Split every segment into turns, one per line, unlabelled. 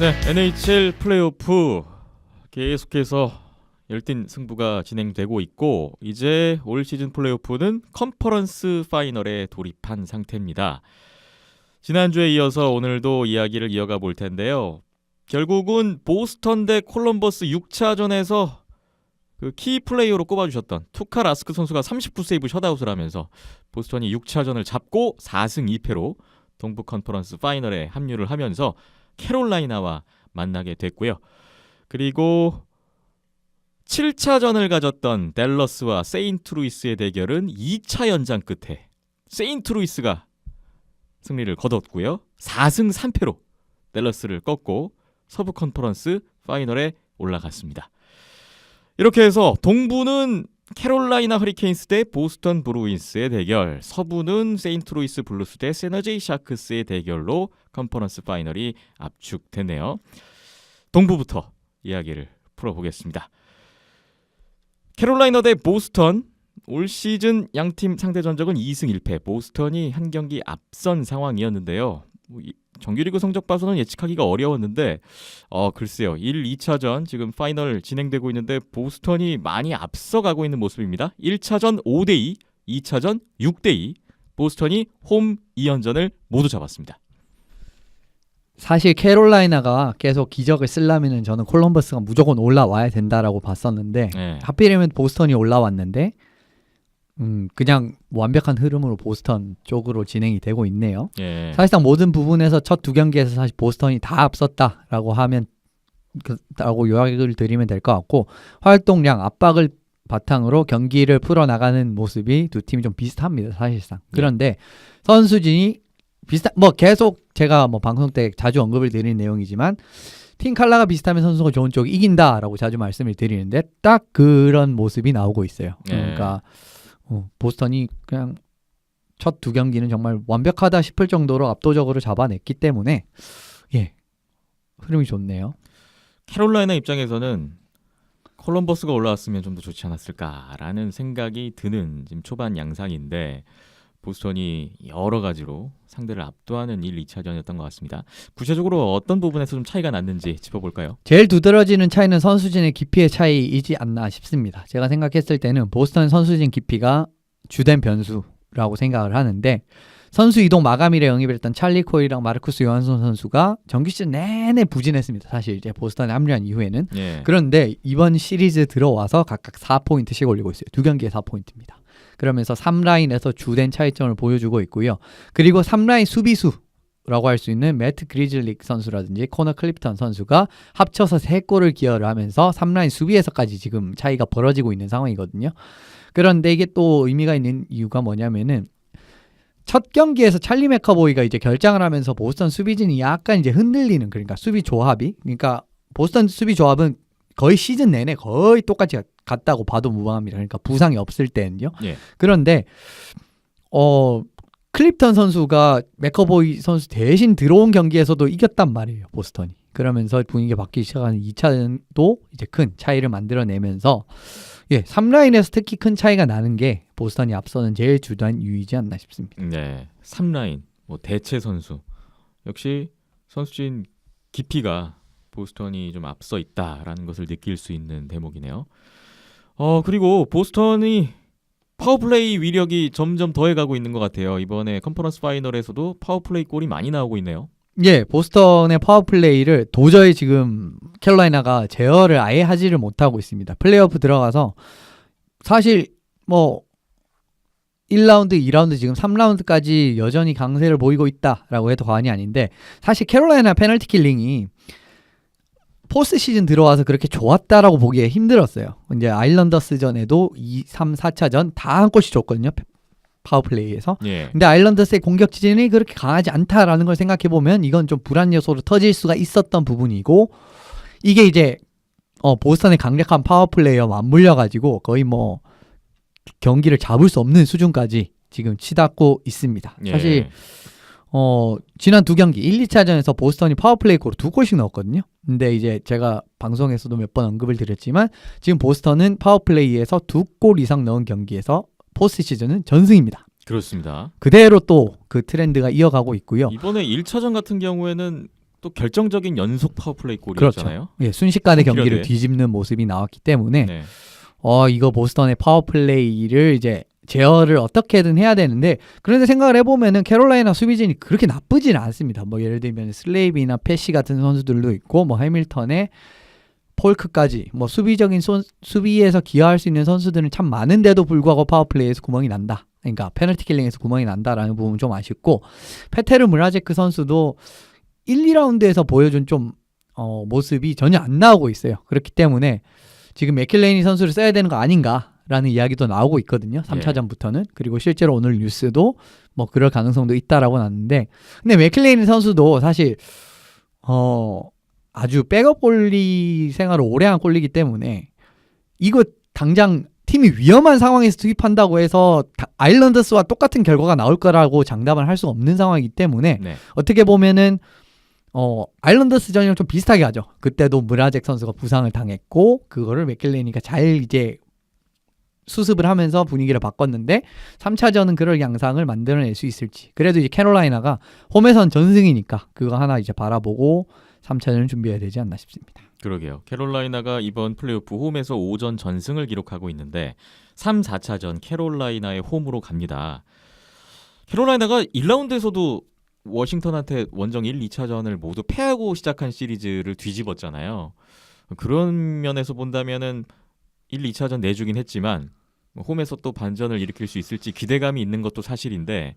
네, NHL 플레이오프 계속해서 열띤 승부가 진행되고 있고 이제 올 시즌 플레이오프는 컨퍼런스 파이널에 돌입한 상태입니다. 지난주에 이어서 오늘도 이야기를 이어가 볼 텐데요. 결국은 보스턴 대 콜럼버스 6차전에서 그 키 플레이어로 꼽아주셨던 투카 라스크 선수가 39세이브 셧아웃을 하면서 보스턴이 6차전을 잡고 4승 2패로 동부 컨퍼런스 파이널에 합류를 하면서 캐롤라이나와 만나게 됐고요. 그리고 7차전을 가졌던 댈러스와 세인트루이스의 대결은 2차 연장 끝에 세인트루이스가 승리를 거뒀고요. 4승 3패로 댈러스를 꺾고 서부 컨퍼런스 파이널에 올라갔습니다. 이렇게 해서 동부는 캐롤라이나 허리케인스 대 보스턴 브루인스의 대결, 서부는 세인트루이스 블루스 대 세너제이 샤크스의 대결로 컨퍼런스 파이널이 압축됐네요. 동부부터 이야기를 풀어보겠습니다. 캐롤라이나 대 보스턴 올 시즌 양팀 상대 전적은 2승 1패. 보스턴이 한 경기 앞선 상황이었는데요. 뭐 이- 정규리그 성적 봐서는 예측하기가 어려웠는데 어 글쎄요. 1, 2차전 지금 파이널 진행되고 있는데 보스턴이 많이 앞서가고 있는 모습입니다. 1차전 5대 2, 2차전 6대 2. 보스턴이 홈 2연전을 모두 잡았습니다.
사실 캐롤라이나가 계속 기적을 쓰려면은 저는 콜럼버스가 무조건 올라와야 된다라고 봤었는데
네.
하필이면 보스턴이 올라왔는데 음 그냥 완벽한 흐름으로 보스턴 쪽으로 진행이 되고 있네요.
예.
사실상 모든 부분에서 첫 두 경기에서 사실 보스턴이 다 앞섰다라고 하면 그- 라고 요약을 드리면 될 것 같고 활동량 압박을 바탕으로 경기를 풀어 나가는 모습이 두 팀이 좀 비슷합니다 사실상 그런데 선수진이 비슷한 뭐 계속 제가 뭐 방송 때 자주 언급을 드리는 내용이지만 팀 칼라가 비슷하면 선수가 좋은 쪽이 이긴다라고 자주 말씀을 드리는데 딱 그런 모습이 나오고 있어요
네.
그러니까 어, 보스턴이 그냥 첫 두 경기는 정말 완벽하다 싶을 정도로 압도적으로 잡아냈기 때문에 예 흐름이 좋네요.
캐롤라이나 입장에서는 콜럼버스가 올라왔으면 좀 더 좋지 않았을까라는 생각이 드는 지금 초반 양상인데 보스턴이 여러 가지로 상대를 압도하는 1, 2차전이었던 것 같습니다. 구체적으로 어떤 부분에서 좀 차이가 났는지 짚어볼까요?
제일 두드러지는 차이는 선수진의 깊이의 차이이지 않나 싶습니다. 제가 생각했을 때는 보스턴 선수진 깊이가 주된 변수라고 생각을 하는데 선수 이동 마감일에 영입을 했던 찰리 코일이랑 마르쿠스 요한손 선수가 정규 시즌 내내 부진했습니다. 사실 이제 보스턴에 합류한 이후에는
예.
그런데 이번 시리즈 들어와서 각각 4포인트씩 올리고 있어요. 두 경기에 4포인트입니다. 그러면서 3라인에서 주된 차이점을 보여주고 있고요. 그리고 3라인 수비수 라고 할 수 있는 매트 그리즐릭 선수라든지 코너 클립턴 선수가 합쳐서 3골을 기여를 하면서 3라인 수비에서까지 지금 차이가 벌어지고 있는 상황이거든요. 그런데 이게 또 의미가 있는 이유가 뭐냐면은 첫 경기에서 찰리 메카보이가 이제 결장을 하면서 보스턴 수비진이 약간 이제 흔들리는 그러니까 수비 조합이 그러니까 보스턴 수비 조합은 거의 시즌 내내 거의 똑같이 같다고 봐도 무방합니다. 그러니까 부상이 없을 때는요.
예.
그런데 어 클립턴 선수가 맥커보이 선수 대신 들어온 경기에서도 이겼단 말이에요. 보스턴이. 그러면서 분위기가 바뀌기 시작하는 2차도 이제 큰 차이를 만들어내면서 예, 3라인에서 특히 큰 차이가 나는 게 보스턴이 앞서는 제일 주단 이유이지 않나 싶습니다.
네. 3라인 뭐 대체 선수 역시 선수진 깊이가 보스턴이 좀 앞서 있다라는 것을 느낄 수 있는 대목이네요. 어 그리고 보스턴이 파워플레이 위력이 점점 더해가고 있는 것 같아요. 이번에 컨퍼런스 파이널에서도 파워플레이 골이 많이 나오고 있네요.
예, 보스턴의 파워플레이를 도저히 지금 캐롤라이나가 제어를 아예 하지를 못하고 있습니다. 플레이오프 들어가서 사실 뭐 1라운드, 2라운드 지금 3라운드까지 여전히 강세를 보이고 있다라고 해도 과언이 아닌데 사실 캐롤라이나 페널티 킬링이 포스트 시즌 들어와서 그렇게 좋았다라고 보기에 힘들었어요. 이제 아일랜더스전에도 2, 3, 4차전 다 한 골씩 줬거든요. 파워플레이에서.
예.
근데 아일랜더스의 공격 지진이 그렇게 강하지 않다라는 걸 생각해 보면 이건 좀 불안 요소로 터질 수가 있었던 부분이고 이게 이제 어 보스턴의 강력한 파워플레이어 맞물려 가지고 거의 뭐 경기를 잡을 수 없는 수준까지 지금 치닫고 있습니다.
예.
사실 어 지난 두 경기 1, 2차전에서 보스턴이 파워플레이 골을 두 골씩 넣었거든요. 근데 이제 제가 방송에서도 몇 번 언급을 드렸지만 지금 보스턴은 파워플레이에서 두 골 이상 넣은 경기에서 포스트 시즌은 전승입니다.
그렇습니다.
그대로 또 그 트렌드가 이어가고 있고요.
이번에 1차전 같은 경우에는 또 결정적인 연속 파워플레이
그렇죠.
골이었잖아요.
예, 순식간에
홈
경기를. 뒤집는 모습이 나왔기 때문에
네.
어 이거 보스턴의 파워플레이를 이제 제어를 어떻게든 해야 되는데 그런데 생각을 해보면은 캐롤라이나 수비진이 그렇게 나쁘진 않습니다. 뭐 예를 들면 슬레이비나 패시 같은 선수들도 있고 뭐 해밀턴의 폴크까지 뭐 수비적인 손, 수비에서 기여할 수 있는 선수들은 참 많은데도 불구하고 파워플레이에서 구멍이 난다. 그러니까 페널티 킬링에서 구멍이 난다라는 부분 좀 아쉽고 페테르 무라제크 선수도 1, 2라운드에서 보여준 좀 어, 모습이 전혀 안 나오고 있어요. 그렇기 때문에 지금 맥킬레이니 선수를 써야 되는 거 아닌가 라는 이야기도 나오고 있거든요. 3차전부터는. 그리고 실제로 오늘 뉴스도 뭐 그럴 가능성도 있다라고 나왔는데 근데 맥킬레이니 선수도 사실 어 아주 백업 골리 생활을 오래 한 골리기 때문에 이거 당장 팀이 위험한 상황에서 투입한다고 해서 다- 아일랜드스와 똑같은 결과가 나올 거라고 장담을 할 수 없는 상황이기 때문에
네.
어떻게 보면은 어 아일랜드스 전이랑 좀 비슷하게 하죠. 그때도 무라잭 선수가 부상을 당했고 그거를 맥킬레니가 잘 이제 수습을 하면서 분위기를 바꿨는데 3차전은 그럴 양상을 만들어낼 수 있을지. 그래도 이제 캐롤라이나가 홈에선 전승이니까 그거 하나 이제 바라보고 3차전을 준비해야 되지 않나 싶습니다.
그러게요. 캐롤라이나가 이번 플레이오프 홈에서 5전 전승을 기록하고 있는데 3, 4차전 캐롤라이나의 홈으로 갑니다. 캐롤라이나가 1라운드에서도 워싱턴한테 원정 1, 2차전을 모두 패하고 시작한 시리즈를 뒤집었잖아요. 그런 면에서 본다면은 1, 2차전 내주긴 했지만 뭐 홈에서 또 반전을 일으킬 수 있을지 기대감이 있는 것도 사실인데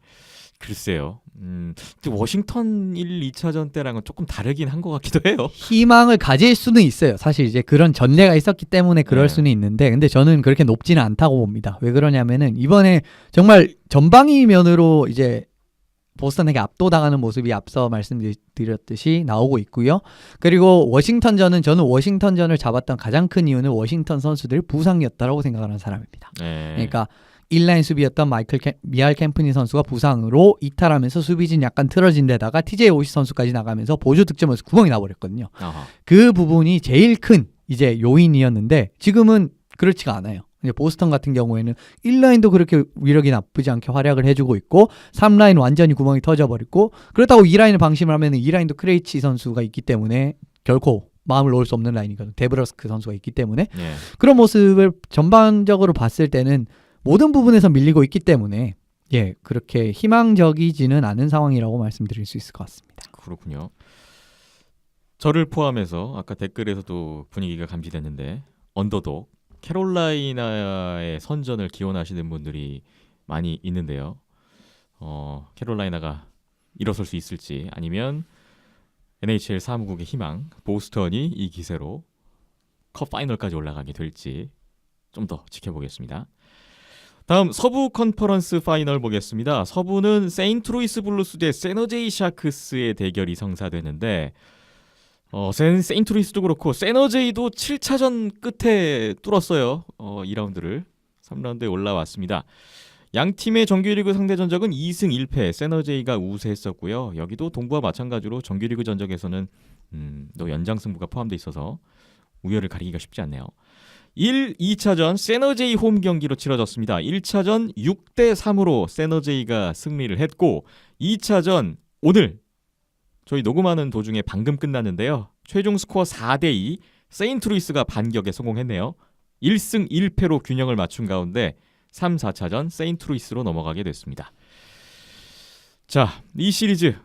글쎄요. 음, 워싱턴 1, 2차전 때랑은 조금 다르긴 한 것 같기도 해요.
희망을 가질 수는 있어요. 사실 이제 그런 전례가 있었기 때문에 그럴
네.
수는 있는데 근데 저는 그렇게 높지는 않다고 봅니다. 왜 그러냐면은 이번에 정말 전방위 면으로 이제 보스턴에게 압도당하는 모습이 앞서 말씀드렸듯이 나오고 있고요. 그리고 워싱턴전은 저는 워싱턴전을 잡았던 가장 큰 이유는 워싱턴 선수들 부상이었다라고 생각하는 사람입니다.
네.
그러니까 인라인 수비였던 마이클 캠, 미알 캠프니 선수가 부상으로 이탈하면서 수비진 약간 틀어진 데다가 TJ 오시 선수까지 나가면서 보조 득점에서 구멍이 나버렸거든요.
아하.
그 부분이 제일 큰 이제 요인이었는데 지금은 그렇지가 않아요. 이제 보스턴 같은 경우에는 1라인도 그렇게 위력이 나쁘지 않게 활약을 해주고 있고 3라인 완전히 구멍이 터져버렸고 그렇다고 2라인을 방심을 하면 2라인도 크레이치 선수가 있기 때문에 결코 마음을 놓을 수 없는 라인이거든요. 데브러스크 선수가 있기 때문에
네.
그런 모습을 전반적으로 봤을 때는 모든 부분에서 밀리고 있기 때문에 예 그렇게 희망적이지는 않은 상황이라고 말씀드릴 수 있을 것 같습니다.
그렇군요. 저를 포함해서 아까 댓글에서도 분위기가 감지됐는데 언더독 캐롤라이나의 선전을 기원하시는 분들이 많이 있는데요. 어, 캐롤라이나가 일어설 수 있을지 아니면 NHL 사무국의 희망 보스턴이 이 기세로 컵 파이널까지 올라가게 될지 좀 더 지켜보겠습니다. 다음 서부 컨퍼런스 파이널 보겠습니다. 서부는 세인트루이스 블루스 대 세너제이 샤크스의 대결이 성사되는데 어, 센 세인트루이스도 그렇고 세너제이도 7차전 끝에 뚫었어요. 어, 2라운드를 3라운드에 올라왔습니다. 양 팀의 정규리그 상대 전적은 2승 1패 세너제이가 우세했었고요. 여기도 동부와 마찬가지로 정규리그 전적에서는 음, 또 연장 승부가 포함돼 있어서 우열을 가리기가 쉽지 않네요. 1, 2차전 세너제이 홈 경기로 치러졌습니다. 1차전 6대 3으로 세너제이가 승리를 했고 2차전 오늘 저희 녹음하는 도중에 방금 끝났는데요. 최종 스코어 4대 2 세인트루이스가 반격에 성공했네요. 1승 1패로 균형을 맞춘 가운데 3, 4차전 세인트루이스로 넘어가게 됐습니다. 자, 이 시리즈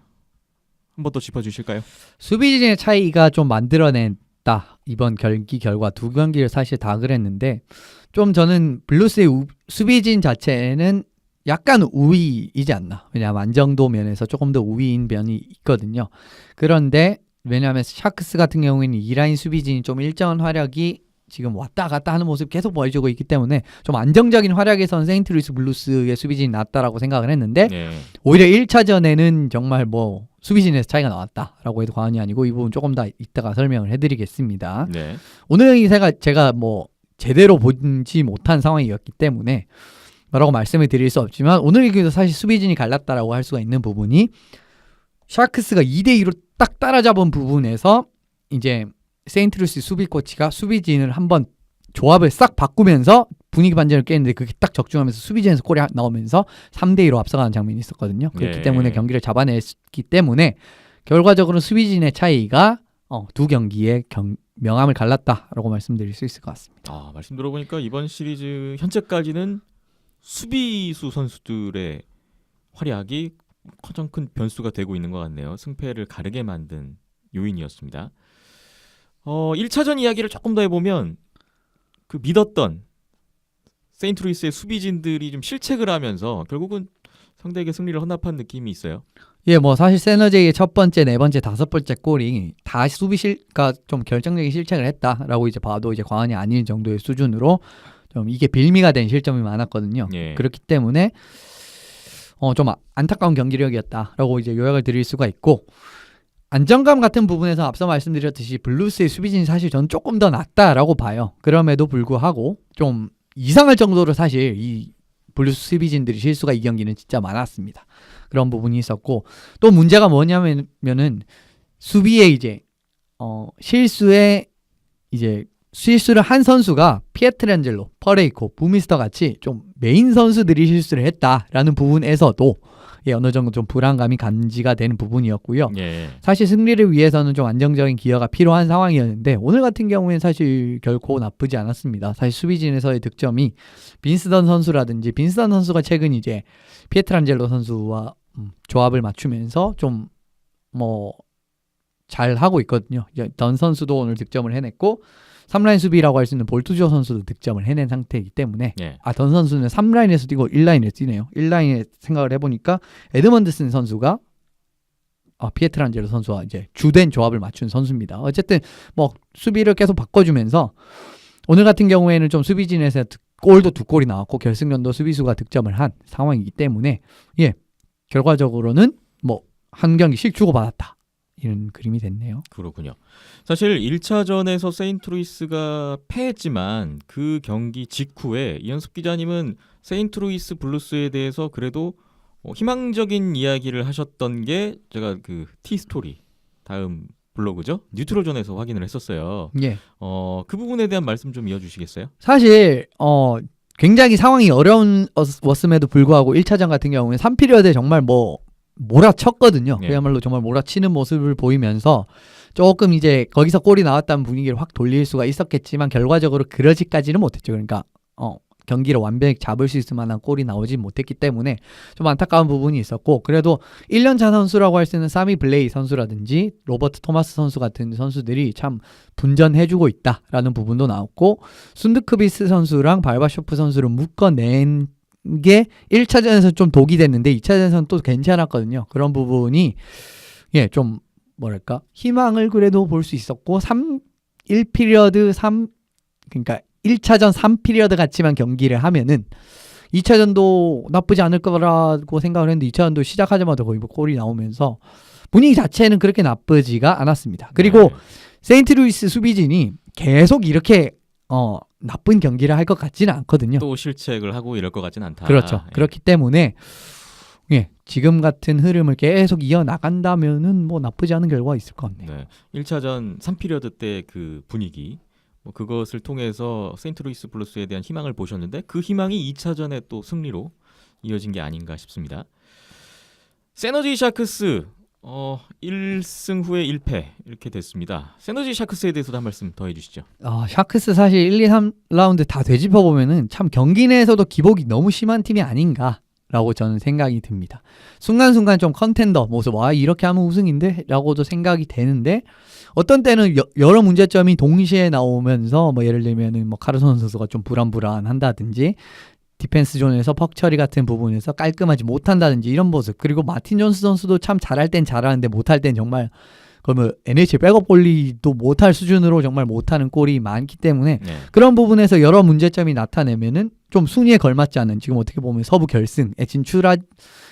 한 번 더 짚어주실까요?
수비진의 차이가 좀 만들어냈다 이번 경기 결과 두 경기를 사실 다 그랬는데 좀 저는 블루스의 우- 수비진 자체는 약간 우위이지 않나 왜냐하면 안정도 면에서 조금 더 우위인 면이 있거든요 그런데 왜냐하면 샤크스 같은 경우에는 이라인 수비진이 좀 일정한 활약이 지금 왔다 갔다 하는 모습 계속 보여주고 있기 때문에 좀 안정적인 활약에선 세인트루이스 블루스의 수비진이 낫다라고 생각을 했는데
네.
오히려 1차전에는 정말 뭐 수비진에서 차이가 나왔다라고 해도 과언이 아니고 이 부분 조금 더 이따가 설명을 해드리겠습니다.
네.
오늘 기세가 제가 뭐 제대로 보지 못한 상황이었기 때문에 뭐 라고 말씀을 드릴 수 없지만 오늘 경기도 사실 수비진이 갈랐다라고 할 수가 있는 부분이 샤크스가 2대 2로 딱 따라잡은 부분에서 이제 세인트루스 수비 코치가 수비진을 한번 조합을 싹 바꾸면서 분위기 반전을 깼는데 그게 딱 적중하면서 수비진에서 골이 하- 나오면서 3대 2로 앞서가는 장면이 있었거든요. 그렇기
예.
때문에 경기를 잡아냈기 때문에 결과적으로 수비진의 차이가 어, 두 경기의 경, 명암을 갈랐다라고 말씀드릴 수 있을 것 같습니다.
아, 말씀 들어보니까 이번 시리즈 현재까지는 수비수 선수들의 활약이 가장 큰 변수가 되고 있는 것 같네요. 승패를 가르게 만든 요인이었습니다. 어, 1차전 이야기를 조금 더 해보면 그 믿었던 세인트루이스의 수비진들이 좀 실책을 하면서 결국은 상대에게 승리를 헌납한 느낌이 있어요.
예, 뭐 사실 세너제이의 첫 번째, 네 번째, 다섯 번째 골이 다 수비 실가 좀 결정적인 실책을 했다라고 이제 봐도 이제 과언이 아닐 정도의 수준으로 좀 이게 빌미가 된 실점이 많았거든요.
예.
그렇기 때문에 어 좀 안타까운 경기력이었다라고 이제 요약을 드릴 수가 있고 안정감 같은 부분에서 앞서 말씀드렸듯이 블루스의 수비진이 사실 저는 조금 더 낫다라고 봐요. 그럼에도 불구하고 좀 이상할 정도로 사실 이 블루스 수비진들이 실수가 이 경기는 진짜 많았습니다. 그런 부분이 있었고 또 문제가 뭐냐면은 수비에 이제 어 실수에 이제 실수를 한 선수가 피에트란젤로, 퍼레이코, 부미스터 같이 좀 메인 선수들이 실수를 했다라는 부분에서도 예, 어느 정도 좀 불안감이 감지가 되는 부분이었고요.
예.
사실 승리를 위해서는 좀 안정적인 기여가 필요한 상황이었는데 오늘 같은 경우에는 사실 결코 나쁘지 않았습니다. 사실 수비진에서의 득점이 빈스던 선수라든지 빈스던 선수가 최근 이제 피에트란젤로 선수와 음, 조합을 맞추면서 좀뭐 잘 하고 있거든요. 던 선수도 오늘 득점을 해냈고 3라인 수비라고 할 수 있는 볼투조 선수도 득점을 해낸 상태이기 때문에
예.
아던 선수는 3라인에서 뛰고 1라인에 뛰네요. 1라인에 생각을 해보니까 에드먼드슨 선수가 아, 피에트란젤로 선수와 이제 주된 조합을 맞춘 선수입니다. 어쨌든 뭐 수비를 계속 바꿔주면서 오늘 같은 경우에는 좀 수비진에서 득- 골도 두 골이 나왔고 결승전도 수비수가 득점을 한 상황이기 때문에 예 결과적으로는 뭐 한 경기씩 주고받았다 이런 그림이 됐네요.
그렇군요. 사실 1차전에서 세인트루이스가 패했지만 그 경기 직후에 이현숙 기자님은 세인트루이스 블루스에 대해서 그래도 어, 희망적인 이야기를 하셨던 게 제가 그 티스토리 다음 블로그죠 뉴트럴존에서 확인을 했었어요.
예
어, 그 부분에 대한 말씀 좀 이어주시겠어요?
사실 어 굉장히 상황이 어려웠음에도 불구하고 1차전 같은 경우는 3피리어드에 정말 뭐 몰아쳤거든요.
네.
그야말로 정말 몰아치는 모습을 보이면서 조금 이제 거기서 골이 나왔다는 분위기를 확 돌릴 수가 있었겠지만 결과적으로 그러지까지는 못했죠. 그러니까 어 경기를 완벽히 잡을 수 있을 만한 골이 나오지 못했기 때문에 좀 안타까운 부분이 있었고 그래도 1년차 선수라고 할 수 있는 사미 블레이 선수라든지 로버트 토마스 선수 같은 선수들이 참 분전해주고 있다라는 부분도 나왔고 순드크비스 선수랑 발바쇼프 선수를 묶어낸 게 1차전에서 좀 독이 됐는데 2차전에서는 또 괜찮았거든요. 그런 부분이 예, 좀 뭐랄까? 희망을 그래도 볼 수 있었고 3 1피리어드 3 그러니까 1차전 3피리어드 같이만 경기를 하면은 2차전도 나쁘지 않을 거라고 생각을 했는데 2차전도 시작하자마자 거의 뭐 골이 나오면서 분위기 자체는 그렇게 나쁘지가 않았습니다. 그리고
네.
세인트루이스 수비진이 계속 이렇게 어 나쁜 경기를 할 것 같지는 않거든요.
또 실책을 하고 이럴 것 같진 않다.
그렇죠.
예.
그렇기 때문에 예 지금 같은 흐름을 계속 이어 나간다면은 뭐 나쁘지 않은 결과가 있을 것 같네요.
네. 1차전 3피리어드 때 그 분위기 뭐 그것을 통해서 세인트루이스 블루스에 대한 희망을 보셨는데 그 희망이 2차전에 또 승리로 이어진 게 아닌가 싶습니다. 세너지 샤크스 어 1승 후에 1패 이렇게 됐습니다. 세너지 샤크스에 대해서도 한 말씀 더 해주시죠.
아 샤크스 사실 1, 2, 3라운드 다 되짚어 보면은 참 경기 내에서도 기복이 너무 심한 팀이 아닌가. 라고 저는 생각이 듭니다. 순간순간 좀 컨텐더 모습, 와, 이렇게 하면 우승인데? 라고도 생각이 되는데, 어떤 때는 여, 여러 문제점이 동시에 나오면서, 뭐, 예를 들면은, 뭐, 카르손 선수가 좀 불안불안한다든지, 디펜스 존에서 퍽 처리 같은 부분에서 깔끔하지 못한다든지, 이런 모습. 그리고 마틴 존스 선수도 참 잘할 땐 잘하는데, 못할 땐 정말, 그러면 NHL 백업 골리도 못할 수준으로 정말 못하는 골이 많기 때문에,
네.
그런 부분에서 여러 문제점이 나타내면은 좀 순위에 걸맞지 않은 지금 어떻게 보면 서부 결승에 진출할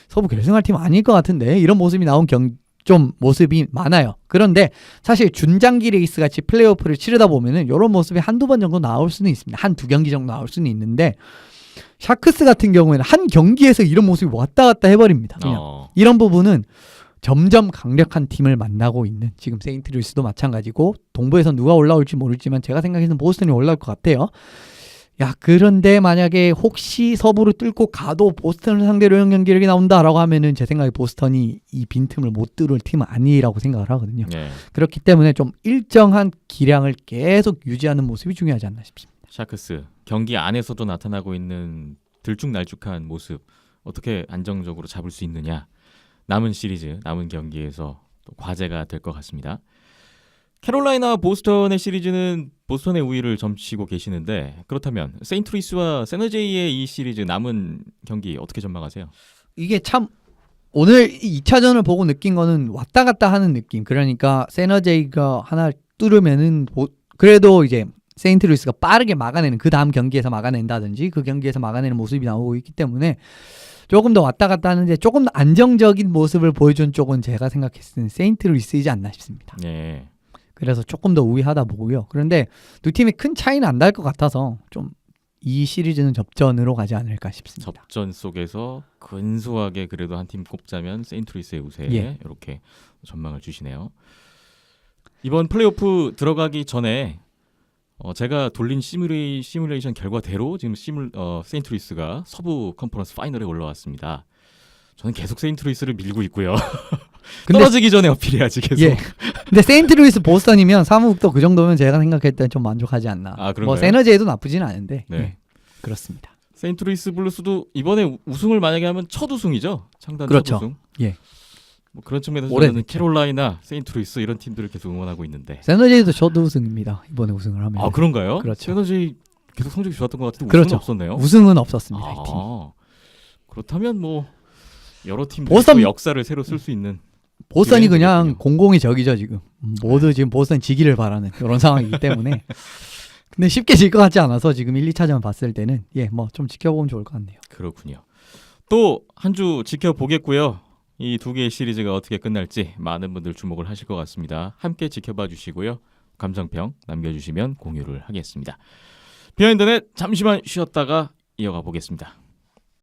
서부 결승할 팀 아닐 것 같은데 이런 모습이 나온 경 좀 모습이 많아요. 그런데 사실 준장기 레이스 같이 플레이오프를 치르다 보면은 이런 모습이 한두 번 정도 나올 수는 있습니다. 한 두 경기 정도 나올 수는 있는데 샤크스 같은 경우에는 한 경기에서 이런 모습이 왔다 갔다 해버립니다. 그냥
어,
이런 부분은 점점 강력한 팀을 만나고 있는 지금 세인트루이스도 마찬가지고 동부에서 누가 올라올지 모르지만 제가 생각해서는 보스턴이 올라올 것 같아요. 야 그런데 만약에 혹시 서부를 뚫고 가도 보스턴을 상대로 이런 경기력이 나온다라고 하면은 제 생각에 보스턴이 이 빈틈을 못 뚫을 팀은 아니라고 생각을 하거든요.
네.
그렇기 때문에 좀 일정한 기량을 계속 유지하는 모습이 중요하지 않나 싶습니다.
샤크스 경기 안에서도 나타나고 있는 들쭉날쭉한 모습 어떻게 안정적으로 잡을 수 있느냐 남은 시리즈 남은 경기에서 또 과제가 될 것 같습니다. 캐롤라이나 보스턴의 시리즈는 보스턴의 우위를 점치고 계시는데 그렇다면 세인트루이스와 세너제이의 이 시리즈 남은 경기 어떻게 전망하세요?
이게 참 오늘 2차전을 보고 느낀 거는 왔다 갔다 하는 느낌. 그러니까 세너제이가 하나 뚫으면은 보- 그래도 이제 세인트루이스가 빠르게 막아내는 그 다음 경기에서 막아낸다든지 그 경기에서 막아내는 모습이 나오고 있기 때문에 조금 더 왔다 갔다 하는데 조금 더 안정적인 모습을 보여준 쪽은 제가 생각했을 때는 세인트루이스이지 않나 싶습니다.
네.
그래서 조금 더 우위하다 보고요. 그런데 두 팀이 큰 차이는 안 날 것 같아서 좀 이 시리즈는 접전으로 가지 않을까 싶습니다.
접전 속에서 근소하게 그래도 한 팀 꼽자면 세인트루이스의 우세
예.
이렇게 전망을 주시네요. 이번 플레이오프 들어가기 전에 어, 제가 돌린 시뮬레이, 시뮬레이션 결과대로 지금 시뮬 어, 세인트루이스가 서부 컨퍼런스 파이널에 올라왔습니다. 저는 계속 세인트루이스를 밀고 있고요.
근데
떨어지기 전에 어필해야지 계속.
예. 근데 세인트루이스 보스턴이면 사무국도 그 정도면 제가 생각할 때좀 만족하지 않나.
아, 그런가요?
뭐 세너제이도 나쁘지는 않은데.
네.
예. 그렇습니다.
세인트루이스 블루스도 이번에 우- 우승을 만약에 하면 첫 우승이죠. 창단
그렇죠.
첫 우승.
예.
뭐 그런 측면에서 저는
됐죠.
캐롤라이나, 세인트루이스 이런 팀들을 계속 응원하고 있는데.
세너제이도 저도 우승입니다. 이번에 우승을 하면.
아 그런가요?
그렇죠.
세너지 계속 성적이 좋았던 것 같은데
그렇죠.
우승은 없었네요.
우승은 없었습니다. 이 팀.
아, 그렇다면 뭐 여러 팀
보스턴-
보 역사를 새로 쓸 수 있는
보스턴이
기회는
그냥
되겠군요.
공공이 적이죠 지금. 음, 모두 지금 보스턴 지기를 바라는 그런 상황이기 때문에. 근데 쉽게 질 것 같지 않아서 지금 1, 2차전 봤을 때는 예, 뭐 좀 지켜보면 좋을 것 같네요.
그렇군요. 또 한 주 지켜보겠고요. 이 두 개의 시리즈가 어떻게 끝날지 많은 분들 주목을 하실 것 같습니다. 함께 지켜봐 주시고요. 감정평 남겨주시면 공유를 하겠습니다. 비하인드넷 잠시만 쉬었다가 이어가 보겠습니다.